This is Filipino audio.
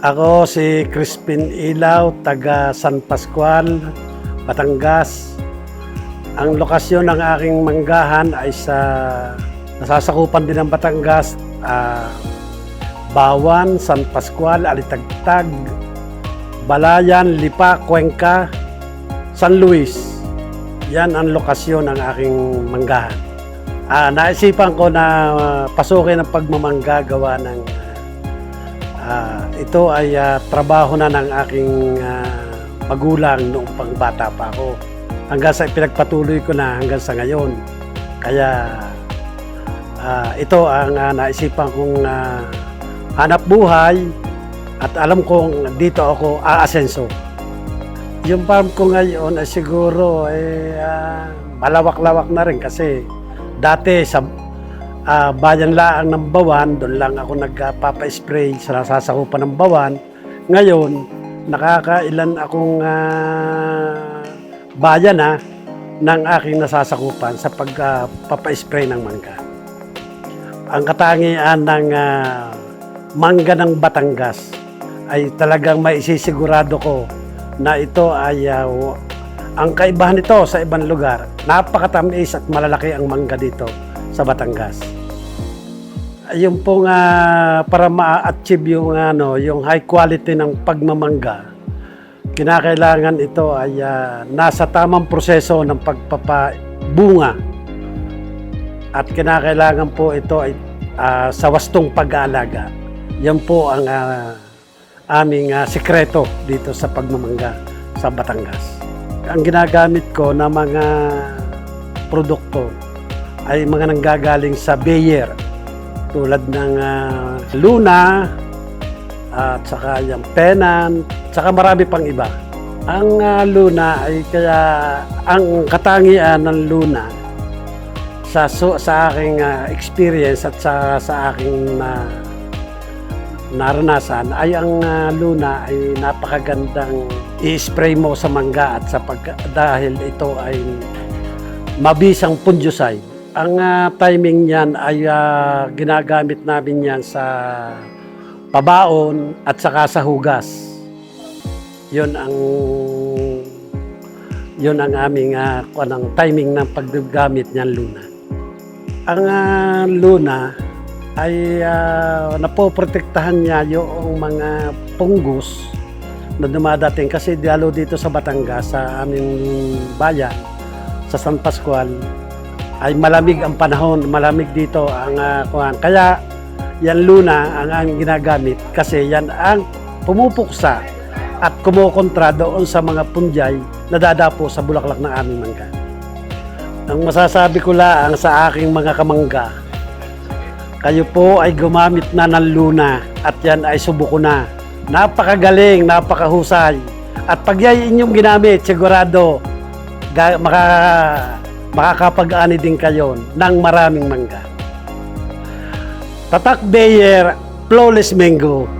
Ako si Crispin Ilaw, taga San Pascual, Batangas. Ang lokasyon ng aking manggahan ay sa nasasakupan din ng Batangas, ah, Bawan, San Pascual, Alitagtag, Balayan, Lipa, Cuenca, San Luis. Yan ang lokasyon ng aking manggahan. Ah, naisipan ko na ah, pasukin ang pagmamangga gawa ng ah, ito ay ah, trabaho na ng aking ah, magulang noong pangbata pa ako. Hanggang sa pinagpatuloy ko na hanggang sa ngayon. Kaya ah, ito ang ah, naisipan kong ah, hanap buhay at alam kong dito ako aasenso. Yung farm ko ngayon ay siguro eh, ah, malawak-lawak na rin kasi dati sa ah, bayan laang ng Bawan, doon lang ako nagpapa-spray sa nasasakupan ng Bawan. Ngayon, nakakailan akong ah, bayan na ng aking nasasakupan sa pagpapa-spray ng mangga. Ang katangian ng ah, mangga ng Batangas ay talagang maisisigurado ko na ito ay ah, w- ang kaibahan nito sa ibang lugar, napakatamis at malalaki ang mangga dito sa Batangas. Yung pong ah, para ma-achieve yung ano, yung high quality ng pagmamangga, kinakailangan ito ay ah, nasa tamang proseso ng pagpapabunga. At kinakailangan po ito ay ah, sa wastong pag-aalaga. Yan po ang ah, aming ah, sikreto dito sa pagmamangga sa Batangas. Ang ginagamit ko na mga produkto ay mga nanggagaling sa Bayer tulad ng ah, Luna at saka yung Penan, saka marami pang iba. Ang ah, Luna ay kaya ang katangian ng Luna sa so, sa aking ah, experience at sa sa aking na naranasan ay ang ah, Luna ay napakagandang i-spray mo sa mangga at sa pag dahil ito ay mabisang fungicide. Ang ah, timing niyan ay ah, ginagamit namin yan sa pabaon at saka sa hugas. Yun ang yun ang aming uh, ng timing ng paggamit niyan Luna. Ang ah, Luna ay uh, napoprotektahan niya yung mga punggos na dumadating kasi dialo dito sa Batangas sa aming bayan sa San Pascual ay malamig ang panahon, malamig dito ang uh, kuhan. Kaya yan luna ang ang ginagamit kasi yan ang pumupuksa at kumukontra doon sa mga punjay na dadapo sa bulaklak ng aming mangga. Ang masasabi ko lang sa aking mga kamangga, kayo po ay gumamit na ng luna at yan ay subuko na. Napakagaling, napakahusay. At pag yan inyong ginamit, sigurado maka, makakapag-ani din kayo ng maraming mangga. Tatak Bayer, Flawless Mango.